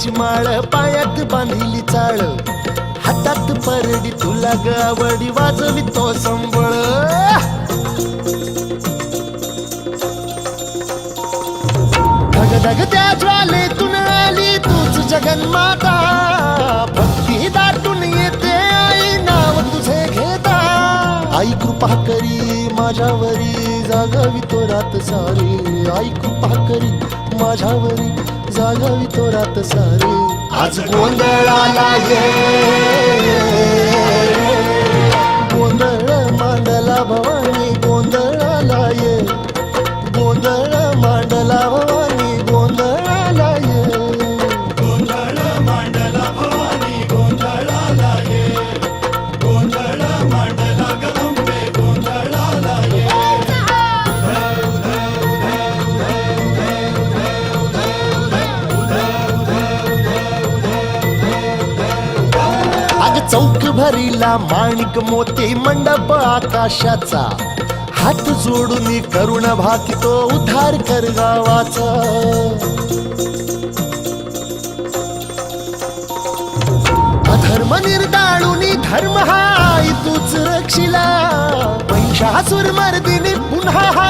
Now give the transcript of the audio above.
कवड्याची माळ पायात बांधिली चाळ. हातात परडी तुला गावडी वाजवी तो संबळ. धग धग त्या ज्वालेतून आली तूच जगन्माता कृपा करी माझ्यावरी जागावी तो रात सारी. आई कृपा करी माझ्यावरी जागावी तो रात सारी. आज गोंधळाला ये. गोंधळ मांडला भवा चौक भरीला माणिक मोती मंडप आकाशाचा. हात जोडून करुण भाकितो उद्धार कर गावाचा. अधर्म निर्दाळून धर्म हा तूच रक्षिला. महिषासुर मर्दिनी पुन्हा हा